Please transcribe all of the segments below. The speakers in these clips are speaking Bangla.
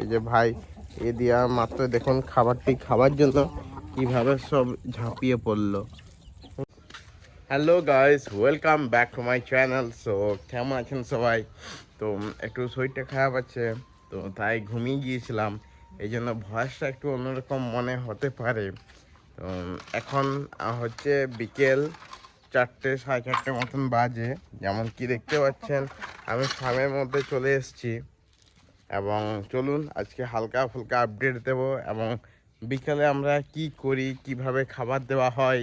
এই যে ভাই, এ দিয়া মাত্র দেখুন খাবারটি খাবার জন্য কীভাবে সব ঝাঁপিয়ে পড়ল। Hello guys welcome back to my channel so কেমন আছেন সবাই? তো, একটু শরীরটা খারাপ আছে, তো তাই ঘুমিয়ে গিয়েছিলাম। এই জন্য ভয়েসটা একটু অন্যরকম মনে হতে পারে। তো, এখন হচ্ছে বিকেল চারটে, সাড়ে চারটে মতন বাজে। যেমন কি দেখতে পাচ্ছেন, আমি ফার্মের মধ্যে চলে এসেছি। এবং চলুন আজকে হালকা ফুলকা আপডেট দেব এবং বিকালে আমরা কি করি, কীভাবে খাবার দেওয়া হয়,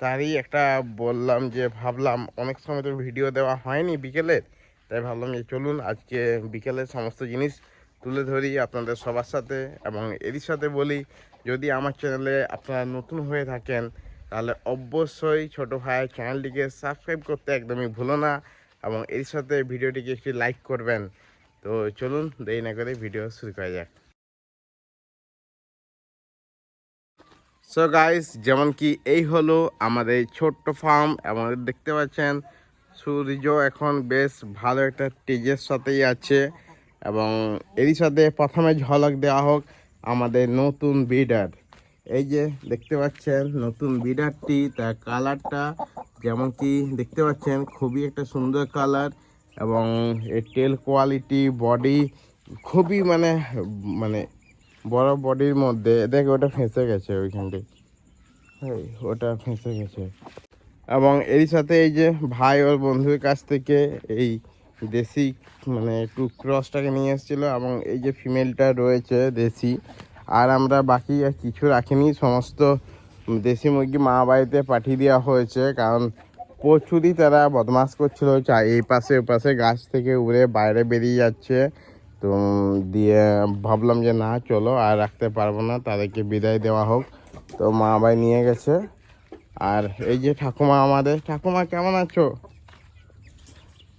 তারই একটা বললাম যে ভাবলাম অনেক সময় তো ভিডিও দেওয়া হয়নি বিকেলের তাই ভাবলাম যে চলুন আজকে বিকেলের সমস্ত জিনিস তুলে ধরি আপনাদের সবার সাথে এবং এরই সাথে বলি, যদি আমার চ্যানেলে আপনারা নতুন হয়ে থাকেন, তাহলে অবশ্যই ছোট ভাইয়ের চ্যানেলটিকে সাবস্ক্রাইব করতে একদমই ভুলো না এবং এর সাথে ভিডিওটিকে একটি লাইক করবেন। তো চলুন দেরি না করে ভিডিও শুরু করা যাক। সো গাইস যেমন কি এই হলো আমাদের ছোট্ট ফার্ম এবং দেখতে পাচ্ছেন সূর্য এখন বেশ ভালো একটা তেজের সাথেই আছে এবং এরই সাথে প্রথমে ঝলক দেওয়া হোক আমাদের নতুন বিডার এই যে দেখতে পাচ্ছেন, নতুন বিডারটি তার কালারটা যেমন কি দেখতে পাচ্ছেন, খুবই একটা সুন্দর কালার এবং এর টেল কোয়ালিটি বডি খুবই মানে মানে বড় বডির মধ্যে দেখ ওটা ফেঁসে গেছে ওইখানটায় এই, ওটা ফেঁসে গেছে। এবং এর সাথে এই যে ভাই ওর বন্ধুর কাছ থেকে এই দেশি মানে একটু ক্রসটাকে নিয়ে এসেছিল এবং এই যে ফিমেলটা রয়েছে দেশি আর আমরা বাকি আর কিছু রাখিনি। সমস্ত দেশি মুরগি মা বাড়িতে পাঠিয়ে দেওয়া হয়েছে কারণ প্রচুরই তারা বদমাস করছিল এই পাশে ওই পাশে গাছ থেকে উড়ে বাইরে বেরিয়ে যাচ্ছে। তো দিয়ে ভাবলাম যে না চলো আর রাখতে পারব না তাদেরকে বিদায় দেওয়া হোক। তো মা বাই নিয়ে গেছে। আর এই যে ঠাকুমা আমাদের ঠাকুমা কেমন আছো?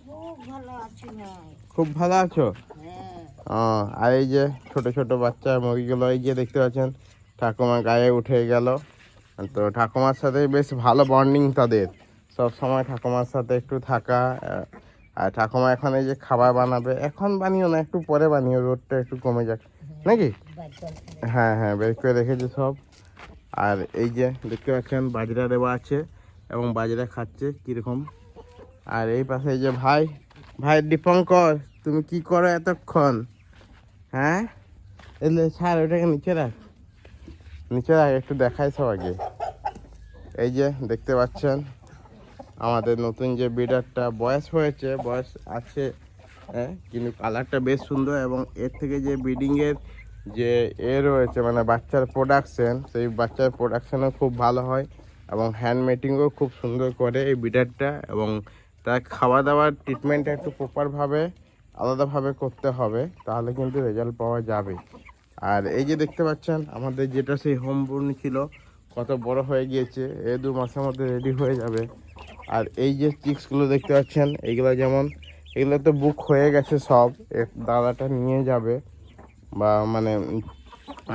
খুব ভালো আছি ভাই। খুব ভালো আছো? হ্যাঁ। আর এই যে ছোট ছোট বাচ্চা মুরগিগুলো এই যে দেখতে পাচ্ছেন ঠাকুমা গায়ে উঠে গেল। তো ঠাকুমার সাথে বেশ ভালো বন্ডিং তাদের। সব সময় ঠাকুমার সাথে একটু থাকা আর ঠাকুমা এখন এই যে খাবার বানাবে, এখন বানিও না, একটু পরে বানিও, রোদটা একটু কমে যাক। নাকি? হ্যাঁ হ্যাঁ বের করে রেখেছে সব। আর এই যে দেখতে পাচ্ছেন, বাজরা দেওয়া আছে এবং বাজরা খাচ্ছে কীরকম। আর এই পাশে এই যে ভাই ভাই দীপঙ্কর, তুমি কি করো এতক্ষণ? হ্যাঁ? এলে ছাড়, ওটাকে নিচে রাখ। নিচে রাখ, একটু দেখাই সবাইকে। এই যে দেখতে পাচ্ছেন আমাদের নতুন যে বিডারটা বয়স হয়েছে, বয়স আছে হ্যাঁ কিন্তু কালারটা বেশ সুন্দর এবং এর থেকে যে ব্রিডিংয়ের যে এ রয়েছে মানে বাচ্চার প্রোডাকশান সেই বাচ্চার প্রোডাকশানও খুব ভালো হয় এবং হ্যান্ড মেটিংও খুব সুন্দর করে এই বিডারটা এবং তার খাওয়া দাওয়ার ট্রিটমেন্টটা একটু প্রপারভাবে আলাদাভাবে করতে হবে, তাহলে কিন্তু রেজাল্ট পাওয়া যাবে। আর এই যে দেখতে পাচ্ছেন, আমাদের যেটা সেই হোম ব্রুন ছিল, কত বড় হয়ে গিয়েছে, এ দু মাসের মধ্যে রেডি হয়ে যাবে। আর এই যে চিক্সগুলো দেখতে পাচ্ছেন এইগুলো যেমন, এগুলো তো বুক হয়ে গেছে সব। দাদাটা নিয়ে যাবে বা মানে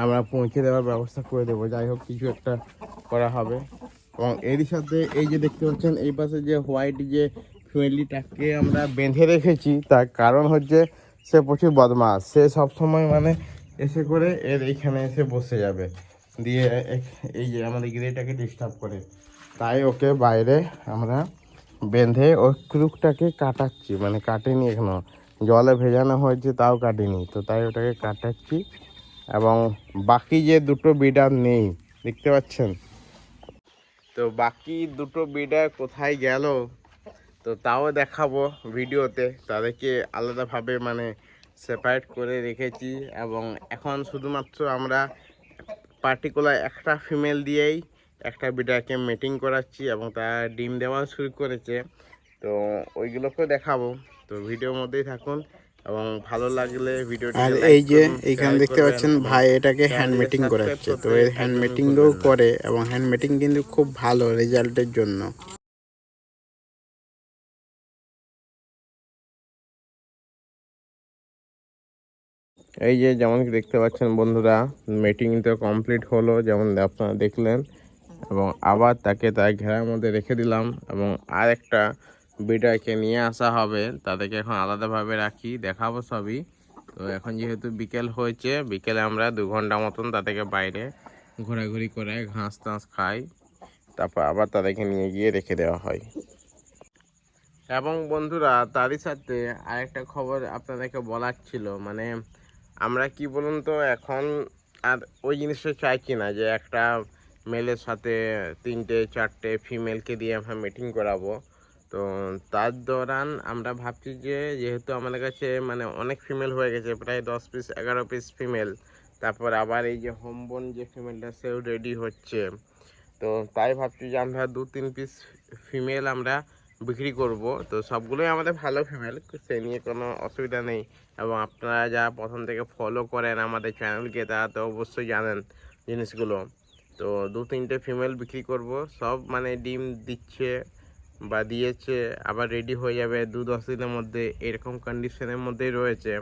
আমরা পৌঁছে দেওয়ার ব্যবস্থা করে দেবো। যাই হোক, কিছু একটা করা হবে। এবং এরই সাথে এই যে দেখতে পাচ্ছেন, এই পাশে যে হোয়াইট যে ফ্যামিলিটাকে আমরা বেঁধে রেখেছি, তার কারণ হচ্ছে সে প্রচুর বদমাস সে সব সময় মানে এসে করে এর এইখানে এসে বসে যাবে। দিয়ে এই যে আমাদের গ্রেটাকে ডিস্টার্ব করে। তাই ওকে বাইরে আমরা বেঁধে ওই ক্রুকটাকে কাটাচ্ছি মানে কাটিনি এখনও। জলে ভেজানো হয়েছে, তাও কাটিনি। তো তাই ওটাকে কাটাচ্ছি। এবং বাকি যে দুটো বিডার নেই, দেখতে পাচ্ছেন? তো বাকি দুটো বিডার কোথায় গেল, তো তাও দেখাবো ভিডিওতে। তাদেরকে আলাদাভাবে মানে সেপারেট করে রেখেছি। এবং এখন শুধুমাত্র আমরা পার্টিকুলার একটা ফিমেল দিয়েই একটা বিডারকে মিটিং করাচ্ছি এবং তার ডিম দেওয়া শুরু করেছে। তো ওইগুলোকেও দেখাবো। তো ভিডিওর মধ্যেই থাকুন এবং ভালো লাগলে ভিডিওটি আর এই যে এইখানে দেখতে পাচ্ছেন ভাই এটাকে হ্যান্ড মেটিং করাচ্ছে। তো এই হ্যান্ড মেটিংও করে এবং হ্যান্ড মেটিং কিন্তু খুব ভালো রেজাল্টের জন্য। এই যে যেমন দেখতে পাচ্ছেন বন্ধুরা মিটিং তো কমপ্লিট হলো যেমন আপনারা দেখলেন। এবং আবার তাকে তার ঘেরার মধ্যে রেখে দিলাম এবং আর একটা বিডারকে নিয়ে আসা হবে। তাদেরকে এখন আলাদাভাবে রাখি, দেখাবো সবই। তো এখন যেহেতু বিকেল হয়েছে, বিকেলে আমরা দু ঘণ্টা মতন তাদেরকে বাইরে ঘোরাঘুরি করে ঘাস টাস খাই, তারপর আবার তাদেরকে নিয়ে গিয়ে রেখে দেওয়া হয়। এবং বন্ধুরা, তারই সাথে আরেকটা খবর আপনাদেরকে বলার ছিল মানে আমরা কি বলুন তো, এখন আর ওই জিনিসটা চাইছি না যে একটা মেলের সাথে তিনটে, চারটে ফিমেলকে দিয়ে আমরা মিটিং করাবো। তো তার দৌরান আমরা ভাবছি যে, যেহেতু আমাদের কাছে মানে অনেক ফিমেল হয়ে গেছে, প্রায় দশ পিস এগারো পিস ফিমেল তারপর আবার এই যে হোমবোন যে ফিমেলটা সেও রেডি হচ্ছে। তো তাই ভাবছি যে আমরা দু, তিন পিস ফিমেল আমরা বিক্রি করব। তো সবগুলোই আমাদের ভালো ফিমেল সে নিয়ে কোনো অসুবিধা নেই। এবং আপনারা যা প্রথম থেকে ফলো করেন আমাদের চ্যানেলকে তারা তো অবশ্যই জানেন জিনিসগুলো। তো দু তিনটে ফিমেল বিক্রি করব। সব মানে ডিম দিচ্ছে বা দিয়েছে, আবার রেডি হয়ে যাবে দু দশ দিনের মধ্যে। এরকম কন্ডিশনের মধ্যেই রয়েছে।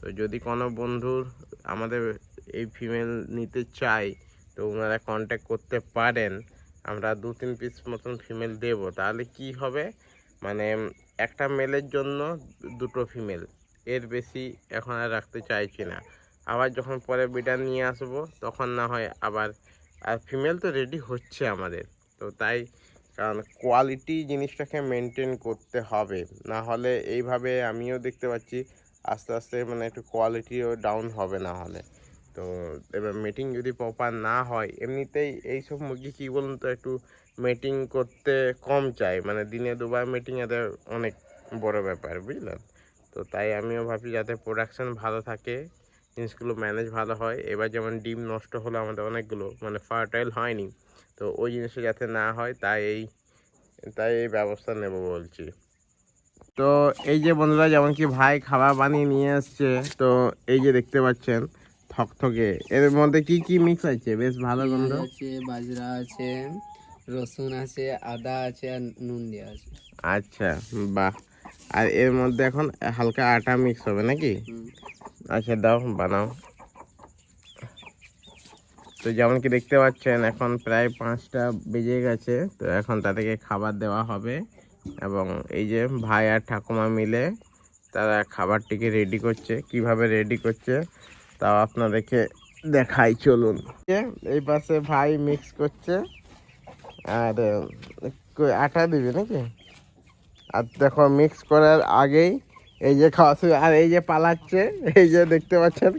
তো যদি কোনো বন্ধুর আমাদের এই ফিমেল নিতে চাই তো ওনারা কন্ট্যাক্ট করতে পারেন। আমরা দু তিন পিস মতন ফিমেল দেব। তাহলে কি হবে? মানে একটা মেলের জন্য দুটো ফিমেল এর বেশি এখন আর রাখতে চাইছি না। আবার যখন পরে বিটা নিয়ে আসব, তখন না হয় আবার আর ফিমেল তো রেডি হচ্ছে আমাদের। তো তাই কারণ কোয়ালিটি জিনিসটাকে মেনটেন করতে হবে। না হলে এইভাবে আমিও দেখতে পাচ্ছি আস্তে আস্তে মানে একটু কোয়ালিটিও ডাউন হবে না হলে। তো এবার মিটিং যদি প্রপার না হয়, এমনিতেই এইসব মুরগি কী বলুন তো একটু মিটিং করতে কম চাই মানে দিনে দুবার মিটিং এদের অনেক বড় ব্যাপার, বুঝলেন? তো তাই আমিও ভাবি যাতে প্রোডাকশন ভালো থাকে। জিনিসগুলো ম্যানেজ ভালো হয়। এবার যেমন ডিম নষ্ট হলো আমাদের অনেকগুলো মানে ফার্টাইল হয়নি। তো ওই জিনিসটা যাতে না হয় তাই এই তাই এই ব্যবস্থা নেব বলছি। তো এই যে বন্ধুরা যেমন কি ভাই খাবার বানিয়ে নিয়ে আসছে তো এই যে দেখতে পাচ্ছেন থকথকে। এর মধ্যে কি কি মিক্স আছে? বেশ ভালো গন্ধ। আছে বাজরা আছে রসুন আছে আদা আছে আর নুন দেওয়া আছে। আচ্ছা বাহ। আর এর মধ্যে এখন হালকা আটা মিক্স হবে নাকি? আচ্ছা দাও, বানাও। তো যেমন কি দেখতে পাচ্ছেন, এখন প্রায় পাঁচটা বেজে গেছে। তো এখন তাদেরকে খাবার দেওয়া হবে। এবং এই যে ভাই আর ঠাকুমা মিলে তারা খাবারটিকে রেডি করছে। কীভাবে রেডি করছে, তাও আপনাদেরকে দেখাই, চলুন। এই পাশে ভাই মিক্স করছে। আর আটা দিবে নাকি? আর দেখো মিক্স করার আগেই এই যে খাওয়া আর এই যে পালাচ্ছে, এই যে দেখতে পাচ্ছেন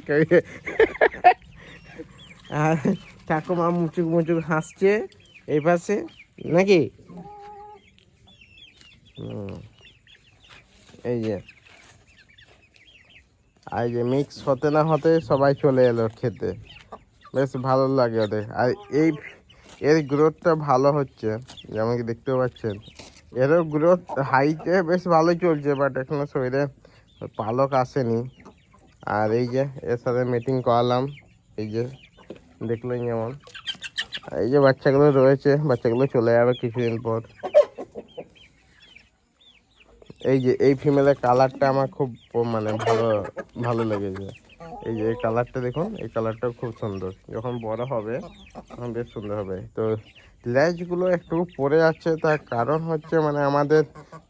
আর ঠাকুমা মুচুক মুচুক হাসছে এই পাশে, নাকি। এই যে। আর যে মিক্স হতে না হতে সবাই চলে এলো খেতে। বেশ ভালো লাগে ওদের। আর এই এর গ্রোথটা ভালো হচ্ছে যেমন কি দেখতে পাচ্ছেন। এরও গ্রোথ হাইটে বেশ ভালোই চলছে বাট এখনও শরীরে পালক আসেনি। আর এই যে, এর সাথে মিটিং করালাম। এই যে, দেখলেন যেমন। এই যে বাচ্চাগুলো রয়েছে, বাচ্চাগুলো চলে যাবে কিছুদিন পর। এই যে, এই ফিমেলের কালারটা আমার খুব মানে ভালো ভালো লেগেছে। এই যে, এই কালারটা দেখুন, এই কালারটাও খুব সুন্দর। যখন বড় হবে, তখন বেশ সুন্দর হবে। তো ল্যাচগুলো একটু পড়ে যাচ্ছে তার কারণ হচ্ছে মানে আমাদের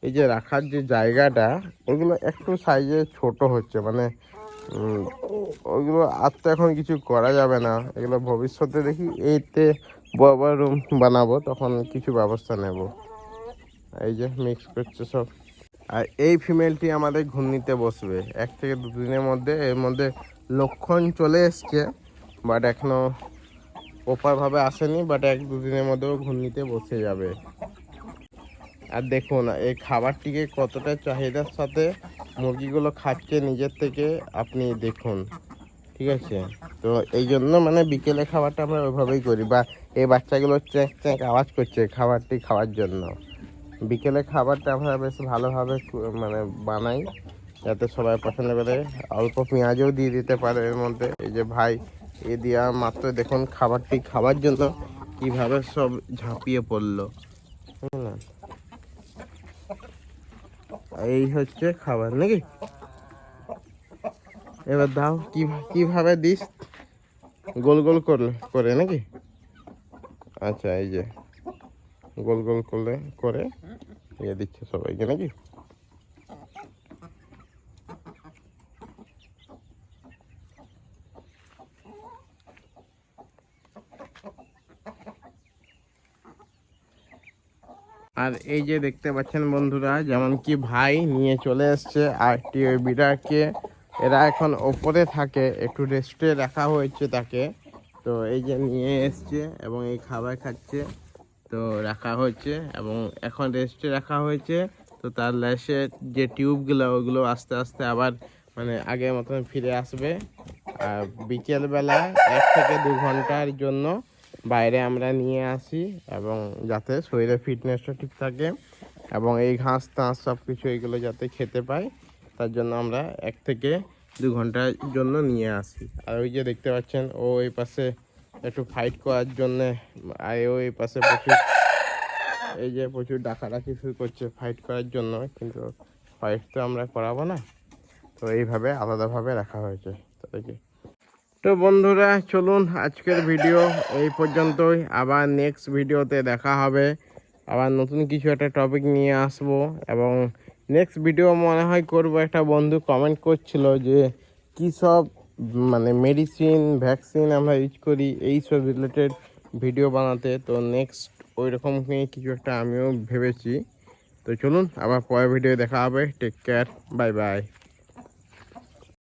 এই যে রাখার যে জায়গাটা, ওইগুলো একটু সাইজে ছোট হচ্ছে। মানে ওইগুলো আর তো এখন কিছু করা যাবে না। এগুলো ভবিষ্যতে দেখি এইতে বড় বড় রুম বানাবো, তখন কিছু ব্যবস্থা নেব। এই যে মিক্স করছে সব। আর এই ফিমেলটি আমাদের ঘূর্ণিতে বসবে। এক থেকে দু দিনের মধ্যে, এর মধ্যে লক্ষণ চলে এসছে বাট এখনও প্রপারভাবে আসেনি বাট এক দুদিনের মধ্যেও ঘূর্ণিতে বসে যাবে। আর দেখুন, এই খাবারটিকে কতটা চাহিদার সাথে মুরগিগুলো খাচ্ছে নিজের থেকে, আপনি দেখুন, ঠিক আছে? তো এই জন্য মানে বিকেলে খাবারটা আমরা ওইভাবেই করি, বা এই বাচ্চাগুলো চ্যাঁক চ্যাঁক আওয়াজ করছে খাবারটি খাওয়ার জন্য। বিকেলে খাবারটা আমরা বেশ ভালোভাবে মানে বানাই, যাতে সবাই পছন্দ করে। অল্প পেঁয়াজও দিয়ে দিতে পারে এর মধ্যে। এই যে ভাই এ দিয়া মাত্র দেখুন খাবারটি খাওয়ার জন্য কীভাবে সব ঝাঁপিয়ে পড়ল। এই হচ্ছে খাবার নাকি? এবার দাও, কি, কীভাবে দিস? গোল গোল করলে, করে নাকি? আচ্ছা এই যে গোল গোল করলে, করে ইয়ে দিচ্ছে সবাইকে নাকি? আর এই যে দেখতে পাচ্ছেন বন্ধুরা, যেমন কি ভাই নিয়ে চলে এসছে আর একটি ওই বিড়ালকে। এরা এখন ওপরে থাকে, একটু রেস্টে রাখা হয়েছে তাকে। তো এই যে নিয়ে এসছে এবং এই খাবার খাচ্ছে, তো রাখা হয়েছে এবং এখন রেস্টে রাখা হয়েছে। তো তার ল্যাসে যে টিউবগুলো, ওগুলো আস্তে আস্তে আবার মানে আগের মতন ফিরে আসবে। আর বিকেলবেলা এক থেকে দু ঘণ্টার জন্য বাইরে আমরা নিয়ে আসি এবং যাতে শরীরের ফিটনেসটা ঠিক থাকে এবং এই ঘাস টাস সব কিছু এগুলো যাতে খেতে পায়, তার জন্য আমরা এক থেকে দু ঘণ্টার জন্য নিয়ে আসি। আর ওই যে দেখতে পাচ্ছেন, ও এই পাশে একটু ফাইট করার জন্যে, আর ও এই পাশে প্রচুর, এই যে প্রচুর ডাকাডাকি শুরু করছে ফাইট করার জন্য, কিন্তু ফাইট তো আমরা করাবো না। তো এইভাবে আলাদাভাবে রাখা হয়েছে। তাদেরকে তো বন্ধুরা, চলুন আজকের ভিডিও এই পর্যন্তই। আবার নেক্সট ভিডিওতে দেখা হবে। আবার নতুন কিছু একটা টপিক নিয়ে আসব এবং নেক্সট ভিডিও মনে হয় করব একটা বন্ধু কমেন্ট করছিল যে, কী সব মানে মেডিসিন ভ্যাকসিন আমরা ইউজ করি, এই সব রিলেটেড ভিডিও বানাতে। তো নেক্সট ওই রকম নিয়ে কিছু একটা আমিও ভেবেছি। তো চলুন, আবার পরের ভিডিও দেখা হবে। Take care bye bye